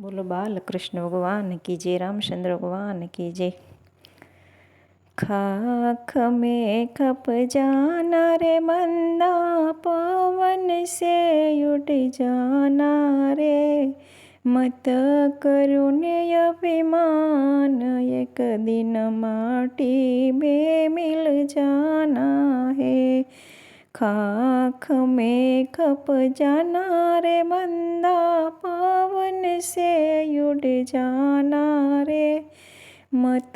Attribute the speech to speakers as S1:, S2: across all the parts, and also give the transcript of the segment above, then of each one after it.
S1: બોલો બાલકૃષ્ણ ભગવાન કી જય રામચંદ્ર ભગવાન કી જય ખાખ में खप जाना रे बंदा पवन से उठ जाना रे मत करुण्य अभिमान एक दिन माटी में मिल जाना है खाख में खप जाना रे बंदा पवन से उड़ जाना रे। मत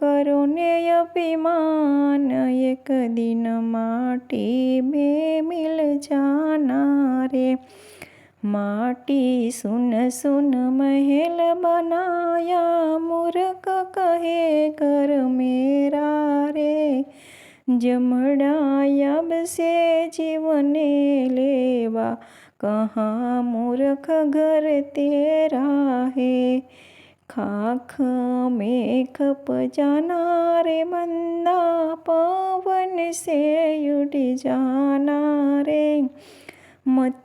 S1: करो ने अभिमान, एक दिन माटी में मिल जाना रे। माटी सुन सुन, महल बनाया, मूर्ख कहे, घर मेरा जमड़ाया से जीवने लेवा कहाँ मूर्ख घर तेरा है खाख में खप जाना रे बंदा पवन से उड़ जाना रे मत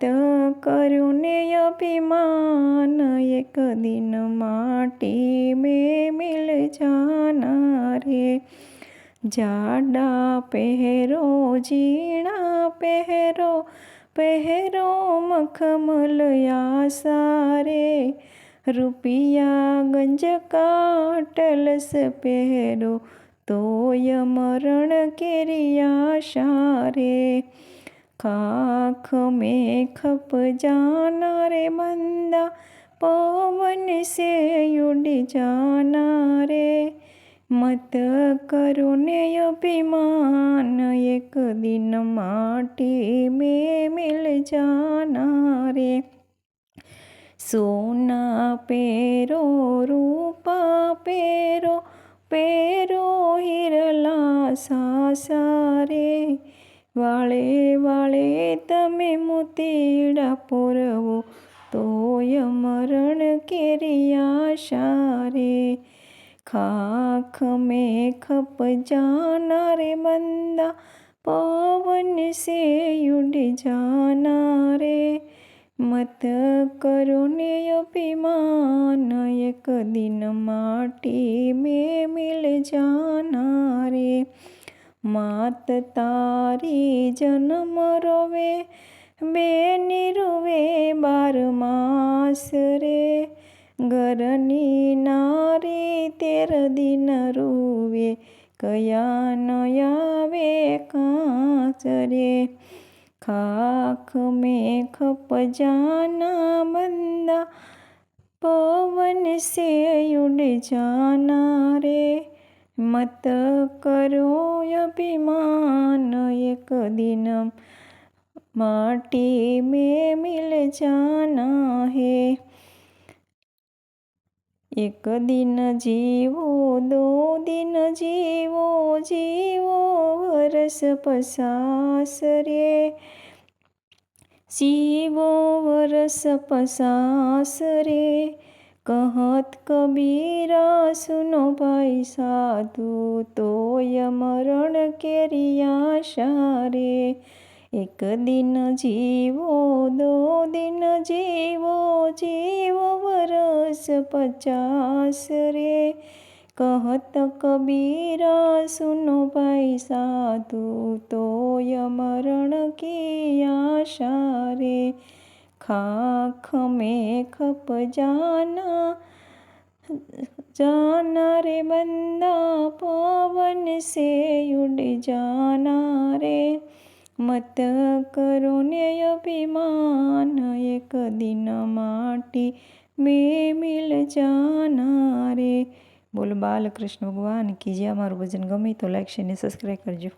S1: करुणे अभिमान एक दिन माटी में मिल जाना रे जाडा पहरो जीणा पहरो पहरो मखमल या सारे रुपिया गंज काटलस पहरो तो मरण किरिया शारे। खाख में खप जाना रे मंदा, पवन से उड़ जाना रे। મત કરો ને અભિમાન, એક દિન માટે મેં મિલ જાના રે સોના પેરો રૂપા પેરો પેરો હિરલા સાસા રે વાળે વાળે તમે મોતીડા પોરવો, તોય મરણ કેરિયા શારે ખાખ મેખ પજાના રે બંદા, પવન સે ઉડ જાના રે મત કરો ને અભિમાન, એક દિન માટી મેં મિલ જાના રે માત તારી જન્મ રોવે બે નિરુવે બાર માસ. ગરની નારી તેર દિન રૂવે કયા ન આવે કાચરે. ખાખ મેં ખપ જાના બંદા, પવન સે ઉડ જાના રે મત કરો અભિમાન એક દિન, માટી મેં મિલ જાના હે. એક દિન જીવો, દો દિન જીવો જીવો વરસ પસાસ રે. શિવો વરસ પસાસ રે. કહત કબીરા સુનો ભાઈ સાધુ, તોય મરણ કેરિયા શારે. એક દિન જીવો, દો દિન જીવો જી વરસ પચાસ રે કહત કબીરા સુનો ભાઈ સાધુ તોય મરણ કી આશા રે ખાખ में खप जाना जाना रे बंदा पवन से उड़ जाना रे मत करो ने अभिमान एक दिन माटी में मिल जाना રે બોલ બાલકૃષ્ણ ભગવાન કી જે અમારું ભજન ગમે તો લાઈક શેર ને સબસ્ક્રાઈબ કરજો